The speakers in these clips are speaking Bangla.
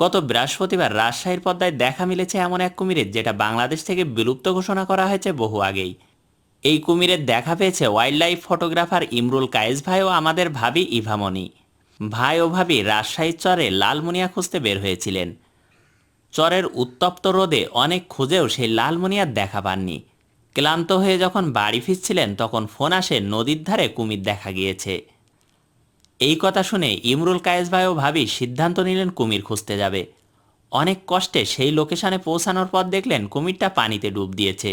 গত বৃহস্পতিবার রাজশাহীর পদ্মায় দেখা মিলেছে এমন এক কুমিরের, যেটা বাংলাদেশ থেকে বিলুপ্ত ঘোষণা করা হয়েছে বহু আগেই। এই কুমিরের দেখা পেয়েছে wild life photographer Imrul Kayes ভাই ও আমাদের ভাবি ইভামণি। ভাই ও ভাবি রাজশাহীর চরে লালমুনিয়া খুঁজতে বের হয়েছিলেন। চরের উত্তপ্ত রোদে অনেক খুঁজেও সেই লালমনিয়ার দেখা পাননি। ক্লান্ত হয়ে যখন বাড়ি ফিরছিলেন, তখন ফোন আসে নদীর ধারে কুমির দেখা গিয়েছে। এই কথা শুনে ইমরুল কায়েস ভাইও ভাবি সিদ্ধান্ত নিলেন কুমির খুঁজতে যাবে। অনেক কষ্টে সেই লোকেশনে পৌঁছানোর পর দেখলেন কুমিরটা পানিতে ডুব দিয়েছে।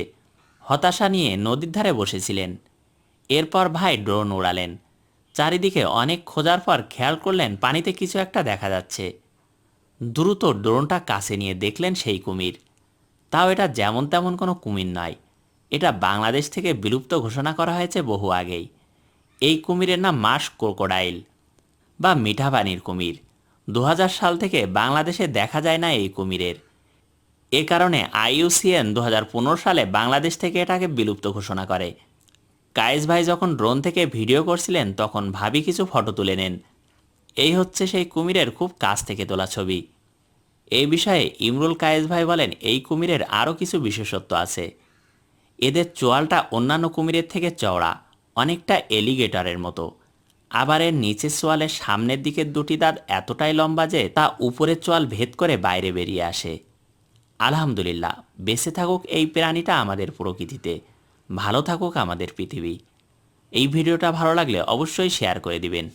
হতাশা নিয়ে নদীর ধারে বসেছিলেন। এরপর ভাই ড্রোন উড়ালেন। চারিদিকে অনেক খোঁজার পর খেয়াল করলেন পানিতে কিছু একটা দেখা যাচ্ছে। দ্রুত ড্রোনটা কাছে নিয়ে দেখলেন সেই কুমির। তাও এটা যেমন তেমন কোনো কুমির নয়। এটা বাংলাদেশ থেকে বিলুপ্ত ঘোষণা করা হয়েছে বহু আগেই। এই কুমিরের নাম মাস ক্রোকোডাইল। বা মিঠা পানির কুমির। দু হাজার সাল থেকে বাংলাদেশে দেখা যায় না এই কুমিরের। এ কারণে আইইউসিএন দু সালে বাংলাদেশ থেকে এটাকে বিলুপ্ত ঘোষণা করে। কায়েস ভাই যখন ড্রোন থেকে ভিডিও করছিলেন, তখন ভাবি কিছু ফটো তুলে নেন। এই হচ্ছে সেই কুমিরের খুব কাছ থেকে তোলা ছবি। এই বিষয়ে ইমরুল কায়েস ভাই বলেন, এই কুমিরের আরও কিছু বিশেষত্ব আছে। এদের চোয়ালটা অন্যান্য কুমিরের থেকে চওড়া, অনেকটা এলিগেটরের মতো। আবার এর নিচের চোয়ালের সামনের দিকের দুটি দাঁত এতটাই লম্বা যে তা উপরের চোয়াল ভেদ করে বাইরে বেরিয়ে আসে। আলহামদুলিল্লাহ, বেঁচে থাকুক এই প্রাণীটা আমাদের প্রকৃতিতে। ভালো থাকুক আমাদের পৃথিবী। এই ভিডিওটা ভালো লাগলে অবশ্যই শেয়ার করে দিবেন।